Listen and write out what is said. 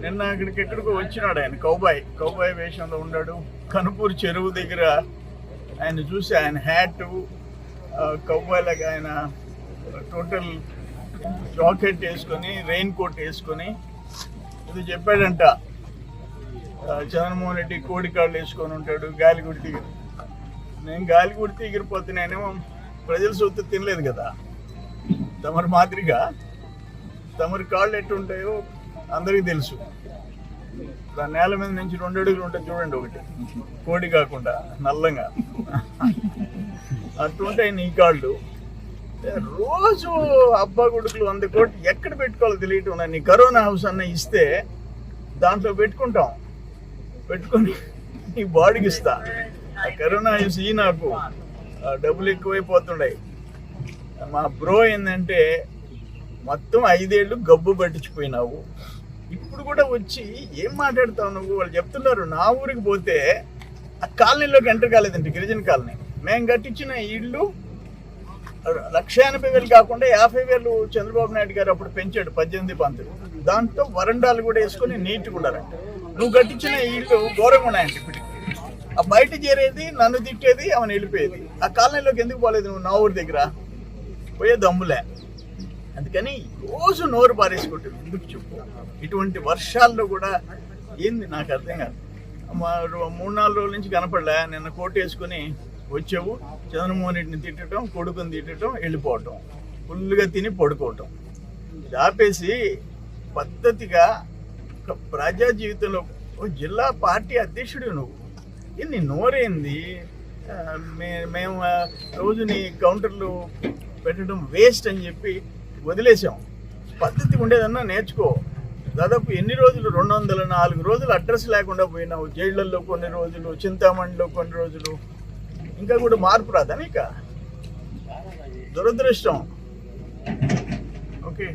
నిన్న ఇక్కడికి ఎక్కడికో వచ్చినాడు ఆయన కౌబాయ్ కౌబాయ్ వేషంలో ఉన్నాడు. కనుపూరు చెరువు దగ్గర ఆయన చూసి ఆయన హ్యాట్ కౌబాయ్లాగా ఆయన టోటల్ జాకెట్ వేసుకొని రెయిన్ కోట్ వేసుకొని ఇది చెప్పాడంట. ఆ, చంద్రమోహన్ రెడ్డి కోడి కాళ్ళు వేసుకొని ఉంటాడు గాలిగుడి దగ్గర. నేను గాలిగుడి ఎగిరిపోతున్నానేమో ప్రజల సొత్తు తినలేదు కదా. తమరి మాదిరిగా తమరి కాళ్ళు ఎట్టుంటాయో అందరికీ తెలుసు. దాని నేల మీద నుంచి రెండు అడుగులు ఉంటుంది చూడండి ఒకటి. కోడి కాకుండా నల్లంగా. అట్లుంటాయి నీ కాళ్ళు. రోజు అబ్బా కొడుకులు వంద కోట్లు ఎక్కడ పెట్టుకోవాలో తెలియటం నీ కరోనా హౌస్ అన్న ఇస్తే దాంట్లో పెట్టుకుంటాం. పెట్టుకొని నీ బాడీకి ఇస్తా. ఆ కరోనా హౌస్ ఈ నాకు ఆ డబ్బులు ఎక్కువైపోతున్నాయి మా బ్రో ఏంటంటే మొత్తం ఐదేళ్ళు గబ్బు పట్టించిపోయినావు. ఇప్పుడు కూడా వచ్చి ఏం మాట్లాడతావు నువ్వు? వాళ్ళు చెప్తున్నారు నా ఊరికి పోతే ఆ కాలనీలోకి ఎంటర్ కాలేదండి గిరిజన కాలనీ. మేము కట్టించిన ఇళ్ళు లక్ష ఎనభై వేలు కాకుండా యాభై వేలు చంద్రబాబు నాయుడు గారు అప్పుడు పెంచాడు పద్దెనిమిది పంతులు. దాంతో వరండాలు కూడా వేసుకొని నీట్గా ఉండాలంట నువ్వు కట్టించిన ఇళ్ళు ఘోరంగా ఉన్నాయండి ఇప్పటికి. ఆ బయట చేరేది నన్ను తిట్టేది ఆమెను వెళ్ళిపోయేది. ఆ కాలనీలోకి ఎందుకు పోలేదు నువ్వు నా ఊరి దగ్గర? పోయే దమ్ములే. అందుకని రోజు నోరు పారేసుకుంటుంది. ఎందుకు చెప్పు? ఇటువంటి వర్షాల్లో కూడా ఏంది? నాకు అర్థం కాదు. మా రో- మూడు నాలుగు రోజుల నుంచి కనపడలే. నిన్న కోట్ వేసుకుని వచ్చావు. చంద్రమోహన్ రెడ్డిని తిట్టడం కొడుకుని తిట్టడం వెళ్ళిపోవటం. ఫుల్గా తిని పడుకోవటం. ఇది ఆపేసి పద్ధతిగా ఒక ప్రజా జీవితంలో ఓ జిల్లా పార్టీ అధ్యక్షుడు నువ్వు. ఇన్ని నోరేంది? మే- మేము రోజుని కౌంటర్లు పెట్టడం వేస్ట్ అని చెప్పి వదిలేసాం పద్ధతి ఉండేదన్నా నేర్చుకో. దాదాపు ఎన్ని రోజులు? రెండు వందల నాలుగు రోజులు అడ్రస్ లేకుండా పోయినావు. జైళ్ళల్లో కొన్ని రోజులు చింతామణిలో కొన్ని రోజులు. ఇంకా కూడా మార్పు రాదా నీక? దురదృష్టం. ఓకే.